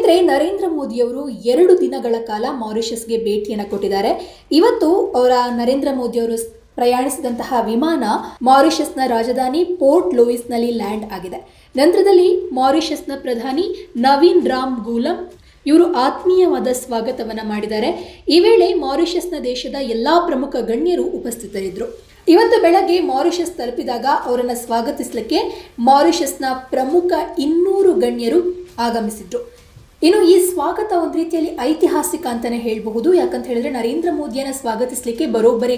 ಸ್ನೇಹಿತರೆ, ನರೇಂದ್ರ ಮೋದಿಯವರು ಎರಡು ದಿನಗಳ ಕಾಲ ಮಾರಿಷಸ್ಗೆ ಭೇಟಿಯನ್ನು ಕೊಟ್ಟಿದ್ದಾರೆ. ಇವತ್ತು ಅವರ ನರೇಂದ್ರ ಮೋದಿಯವರು ಅವರು ಪ್ರಯಾಣಿಸಿದಂತಹ ವಿಮಾನ ಮಾರಿಷಸ್ನ ರಾಜಧಾನಿ ಪೋರ್ಟ್ ಲೂಯಿಸ್ನಲ್ಲಿ ಲ್ಯಾಂಡ್ ಆಗಿದೆ. ನಂತರದಲ್ಲಿ ಮಾರಿಷಸ್ನ ಪ್ರಧಾನಿ ನವೀನ್ ರಾಮ್ ಗೂಲಂ ಇವರು ಆತ್ಮೀಯವಾದ ಸ್ವಾಗತವನ್ನು ಮಾಡಿದ್ದಾರೆ. ಈ ವೇಳೆ ಮಾರಿಷಸ್ನ ದೇಶದ ಎಲ್ಲಾ ಪ್ರಮುಖ ಗಣ್ಯರು ಉಪಸ್ಥಿತರಿದ್ದರು. ಇವತ್ತು ಬೆಳಗ್ಗೆ ಮಾರಿಷಸ್ ತಲುಪಿದಾಗ ಅವರನ್ನು ಸ್ವಾಗತಿಸಲಿಕ್ಕೆ ಮಾರಿಷಸ್ನ ಪ್ರಮುಖ ಇನ್ನೂರು ಗಣ್ಯರು ಆಗಮಿಸಿದ್ರು. ಇನ್ನು ಈ ಸ್ವಾಗತ ಒಂದು ರೀತಿಯಲ್ಲಿ ಐತಿಹಾಸಿಕ ಅಂತಾನೆ ಹೇಳಬಹುದು. ಯಾಕಂತ ಹೇಳಿದ್ರೆ ನರೇಂದ್ರ ಮೋದಿಯನ್ನು ಸ್ವಾಗತಿಸಲಿಕ್ಕೆ ಬರೋಬ್ಬರಿ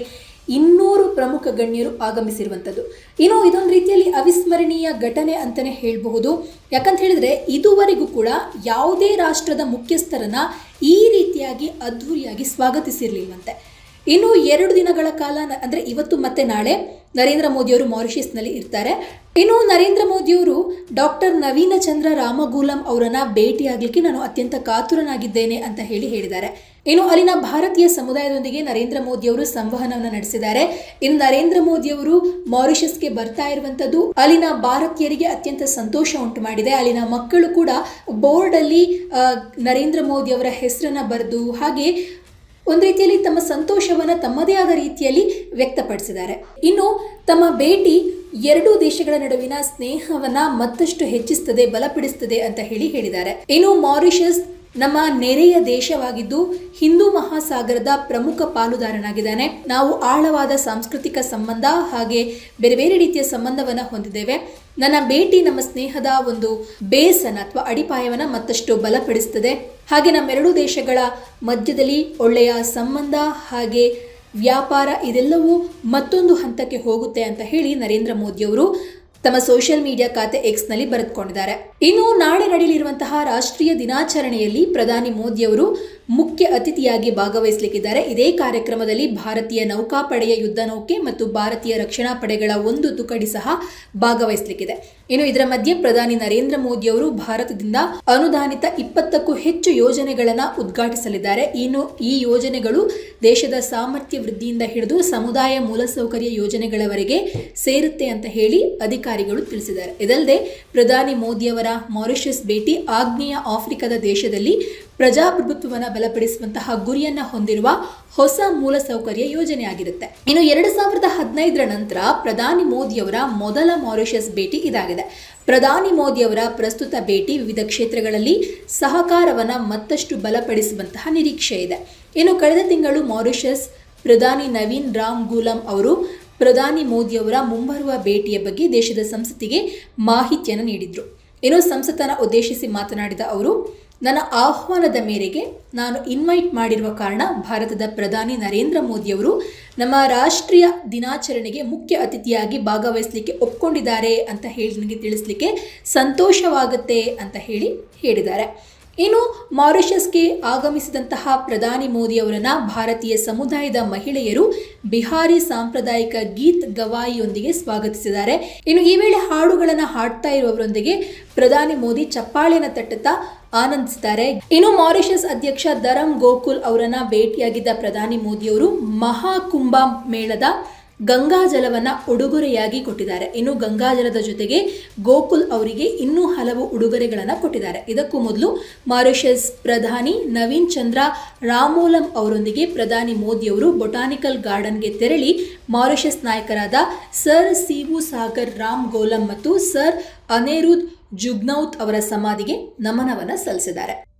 ಇನ್ನೂರು ಪ್ರಮುಖ ಗಣ್ಯರು ಆಗಮಿಸಿರುವಂಥದ್ದು. ಇನ್ನು ಇದೊಂದು ರೀತಿಯಲ್ಲಿ ಅವಿಸ್ಮರಣೀಯ ಘಟನೆ ಅಂತಾನೆ ಹೇಳಬಹುದು. ಯಾಕಂತ ಹೇಳಿದ್ರೆ ಇದುವರೆಗೂ ಕೂಡ ಯಾವುದೇ ರಾಷ್ಟ್ರದ ಮುಖ್ಯಸ್ಥರನ್ನ ಈ ರೀತಿಯಾಗಿ ಅದ್ಧೂರಿಯಾಗಿ ಸ್ವಾಗತಿಸಿರ್ಲಿಲ್ವಂತೆ. ಇನ್ನು ಎರಡು ದಿನಗಳ ಕಾಲ ಅಂದ್ರೆ ಇವತ್ತು ಮತ್ತೆ ನಾಳೆ ನರೇಂದ್ರ ಮೋದಿಯವರು ಮಾರಿಷಸ್ನಲ್ಲಿ ಇರ್ತಾರೆ. ಇನ್ನು ನರೇಂದ್ರ ಮೋದಿಯವರು ಡಾಕ್ಟರ್ ನವೀನ ಚಂದ್ರ ರಾಮಗೂಲಂ ಅವರನ್ನ ಭೇಟಿಯಾಗಲಿಕ್ಕೆ ನಾನು ಅತ್ಯಂತ ಕಾತುರನಾಗಿದ್ದೇನೆ ಅಂತ ಹೇಳಿ ಹೇಳಿದ್ದಾರೆ. ಇನ್ನು ಅಲ್ಲಿನ ಭಾರತೀಯ ಸಮುದಾಯದೊಂದಿಗೆ ನರೇಂದ್ರ ಮೋದಿಯವರು ಸಂವಹನವನ್ನು ನಡೆಸಿದ್ದಾರೆ. ಇನ್ನು ನರೇಂದ್ರ ಮೋದಿಯವರು ಮಾರಿಷಸ್ಗೆ ಬರ್ತಾ ಇರುವಂತದ್ದು ಅಲ್ಲಿನ ಭಾರತೀಯರಿಗೆ ಅತ್ಯಂತ ಸಂತೋಷ ಉಂಟು ಮಾಡಿದೆ. ಅಲ್ಲಿನ ಮಕ್ಕಳು ಕೂಡ ಬೋರ್ಡ್ ಅಲ್ಲಿ ನರೇಂದ್ರ ಮೋದಿ ಅವರ ಹೆಸರನ್ನ ಬರೆದು ಹಾಗೆ ಒಂದು ರೀತಿಯಲ್ಲಿ ತಮ್ಮ ಸಂತೋಷವನ್ನು ತಮ್ಮದೇ ಆದ ರೀತಿಯಲ್ಲಿ ವ್ಯಕ್ತಪಡಿಸಿದ್ದಾರೆ. ಇನ್ನು ತಮ್ಮ ಭೇಟಿ ಎರಡೂ ದೇಶಗಳ ನಡುವಿನ ಸ್ನೇಹವನ್ನ ಮತ್ತಷ್ಟು ಹೆಚ್ಚಿಸ್ತದೆ, ಬಲಪಡಿಸ್ತದೆ ಅಂತ ಹೇಳಿ ಹೇಳಿದ್ದಾರೆ. ಇನ್ನು ಮಾರಿಷಸ್ ನಮ್ಮ ನೆರೆಯ ದೇಶವಾಗಿದ್ದು ಹಿಂದೂ ಮಹಾಸಾಗರದ ಪ್ರಮುಖ ಪಾಲುದಾರನಾಗಿದ್ದಾನೆ. ನಾವು ಆಳವಾದ ಸಾಂಸ್ಕೃತಿಕ ಸಂಬಂಧ ಹಾಗೆ ಬೇರೆ ಬೇರೆ ರೀತಿಯ ಸಂಬಂಧವನ್ನ ಹೊಂದಿದ್ದೇವೆ. ನನ್ನ ಭೇಟಿ ನಮ್ಮ ಸ್ನೇಹದ ಒಂದು ಬೇಸನ್ನ ಅಥವಾ ಅಡಿಪಾಯವನ್ನ ಮತ್ತಷ್ಟು ಬಲಪಡಿಸ್ತದೆ. ಹಾಗೆ ನಮ್ಮೆರಡೂ ದೇಶಗಳ ಮಧ್ಯದಲ್ಲಿ ಒಳ್ಳೆಯ ಸಂಬಂಧ ಹಾಗೆ ವ್ಯಾಪಾರ ಇದೆಲ್ಲವೂ ಮತ್ತೊಂದು ಹಂತಕ್ಕೆ ಹೋಗುತ್ತೆ ಅಂತ ಹೇಳಿ ನರೇಂದ್ರ ಮೋದಿಯವರು ತಮ್ಮ ಸೋಷಿಯಲ್ ಮೀಡಿಯಾ ಖಾತೆ ಎಕ್ಸ್ನಲ್ಲಿ ಬರೆದುಕೊಂಡಿದ್ದಾರೆ. ಇನ್ನು ನಾಳೆ ನಡೆಯಲಿರುವಂತಹ ರಾಷ್ಟ್ರೀಯ ದಿನಾಚರಣೆಯಲ್ಲಿ ಪ್ರಧಾನಿ ಮೋದಿಯವರು ಮುಖ್ಯ ಅತಿಥಿಯಾಗಿ ಭಾಗವಹಿಸಲಿಕ್ಕಿದ್ದಾರೆ. ಇದೇ ಕಾರ್ಯಕ್ರಮದಲ್ಲಿ ಭಾರತೀಯ ನೌಕಾಪಡೆಯ ಯುದ್ಧ ನೌಕೆ ಮತ್ತು ಭಾರತೀಯ ರಕ್ಷಣಾ ಪಡೆಗಳ ಒಂದು ತುಕಡಿ ಸಹ ಭಾಗವಹಿಸಲಿಕ್ಕಿದೆ. ಇನ್ನು ಇದರ ಮಧ್ಯೆ ಪ್ರಧಾನಿ ನರೇಂದ್ರ ಮೋದಿ ಅವರು ಭಾರತದಿಂದ ಅನುದಾನಿತ ಇಪ್ಪತ್ತಕ್ಕೂ ಹೆಚ್ಚು ಯೋಜನೆಗಳನ್ನು ಉದ್ಘಾಟಿಸಲಿದ್ದಾರೆ. ಇನ್ನು ಈ ಯೋಜನೆಗಳು ದೇಶದ ಸಾಮರ್ಥ್ಯ ವೃದ್ಧಿಯಿಂದ ಹಿಡಿದು ಸಮುದಾಯ ಮೂಲಸೌಕರ್ಯ ಯೋಜನೆಗಳವರೆಗೆ ಸೇರುತ್ತೆ ಅಂತ ಹೇಳಿ ಅಧಿಕಾರಿಗಳು ತಿಳಿಸಿದ್ದಾರೆ. ಇದಲ್ಲದೆ ಪ್ರಧಾನಿ ಮೋದಿಯವರ ಮಾರಿಷಸ್ ಭೇಟಿ ಆಗ್ನೇಯ ಆಫ್ರಿಕಾದ ದೇಶದಲ್ಲಿ ಪ್ರಜಾಪ್ರಭುತ್ವವನ್ನು ಬಲಪಡಿಸುವಂತಹ ಗುರಿಯನ್ನ ಹೊಂದಿರುವ ಹೊಸ ಮೂಲಸೌಕರ್ಯ ಯೋಜನೆ ಆಗಿರುತ್ತೆ ಇನ್ನು ಎರಡು ಸಾವಿರದ ಹದಿನೈದರ ನಂತರ ಪ್ರಧಾನಿ ಮೋದಿಯವರ ಮೊದಲ ಮಾರಿಷಸ್ ಭೇಟಿ ಇದಾಗಿದೆ. ಪ್ರಧಾನಿ ಮೋದಿಯವರ ಪ್ರಸ್ತುತ ಭೇಟಿ ವಿವಿಧ ಕ್ಷೇತ್ರಗಳಲ್ಲಿ ಸಹಕಾರವನ್ನ ಮತ್ತಷ್ಟು ಬಲಪಡಿಸುವಂತಹ ನಿರೀಕ್ಷೆ ಇದೆ. ಇನ್ನು ಕಳೆದ ತಿಂಗಳು ಮಾರಿಷಸ್ ಪ್ರಧಾನಿ ನವೀನ್ ರಾಮ್ ಗೂಲಂ ಅವರು ಪ್ರಧಾನಿ ಮೋದಿಯವರ ಮುಂಬರುವ ಭೇಟಿಯ ಬಗ್ಗೆ ದೇಶದ ಸಂಸತ್ತಿಗೆ ಮಾಹಿತಿಯನ್ನು ನೀಡಿದ್ರು. ಇನ್ನು ಸಂಸತ್ತನ್ನು ಉದ್ದೇಶಿಸಿ ಮಾತನಾಡಿದ ಅವರು ನನ್ನ ಆಹ್ವಾನದ ಮೇರೆಗೆ ನಾನು ಇನ್ವೈಟ್ ಮಾಡಿರುವ ಕಾರಣ ಭಾರತದ ಪ್ರಧಾನಿ ನರೇಂದ್ರ ಮೋದಿಯವರು ನಮ್ಮ ರಾಷ್ಟ್ರೀಯ ದಿನಾಚರಣೆಗೆ ಮುಖ್ಯ ಅತಿಥಿಯಾಗಿ ಭಾಗವಹಿಸಲಿಕ್ಕೆ ಒಪ್ಕೊಂಡಿದ್ದಾರೆ ಅಂತ ಹೇಳಿ ನನಗೆ ತಿಳಿಸ್ಲಿಕ್ಕೆ ಸಂತೋಷವಾಗುತ್ತೆ ಅಂತ ಹೇಳಿ ಹೇಳಿದ್ದಾರೆ. ಇನ್ನು ಮಾರಿಷಸ್ಗೆ ಆಗಮಿಸಿದಂತಹ ಪ್ರಧಾನಿ ಮೋದಿ ಅವರನ್ನ ಭಾರತೀಯ ಸಮುದಾಯದ ಮಹಿಳೆಯರು ಬಿಹಾರಿ ಸಾಂಪ್ರದಾಯಿಕ ಗೀತ್ ಗವಾಯಿಯೊಂದಿಗೆ ಸ್ವಾಗತಿಸಿದ್ದಾರೆ. ಇನ್ನು ಈ ವೇಳೆ ಹಾಡುಗಳನ್ನು ಹಾಡ್ತಾ ಇರುವವರೊಂದಿಗೆ ಪ್ರಧಾನಿ ಮೋದಿ ಚಪ್ಪಾಳೆಯನ್ನು ತಟ್ಟುತ್ತಾ ಆನಂದಿಸಿದ್ದಾರೆ ಇನ್ನು ಮಾರಿಷಸ್ ಅಧ್ಯಕ್ಷ ದರಂ ಗೋಕುಲ್ ಅವರನ್ನ ಭೇಟಿಯಾಗಿದ್ದ ಪ್ರಧಾನಿ ಮೋದಿಯವರು ಮಹಾಕುಂಭ ಮೇಳದ ಗಂಗಾಜಲವನ್ನ ಉಡುಗೊರೆಯಾಗಿ ಕೊಟ್ಟಿದ್ದಾರೆ. ಇನ್ನು ಗಂಗಾಜಲದ ಜೊತೆಗೆ ಗೋಕುಲ್ ಅವರಿಗೆ ಇನ್ನೂ ಹಲವು ಉಡುಗೊರೆಗಳನ್ನು ಕೊಟ್ಟಿದ್ದಾರೆ. ಇದಕ್ಕೂ ಮೊದಲು ಮಾರಿಷಸ್ ಪ್ರಧಾನಿ ನವೀನ್ ಚಂದ್ರ ರಾಮೋಲಂ ಅವರೊಂದಿಗೆ ಪ್ರಧಾನಿ ಮೋದಿಯವರು ಬೊಟಾನಿಕಲ್ ಗಾರ್ಡನ್ಗೆ ತೆರಳಿ ಮಾರಿಷಸ್ ನಾಯಕರಾದ sir Seewoosagur Ramgoolam ಮತ್ತು ಸರ್ ಅನೇರುದ್ ಜುಗ್ನೌತ್ ಅವರ ಸಮಾಧಿಗೆ ನಮನವನ್ನು ಸಲ್ಲಿಸಿದ್ದಾರೆ.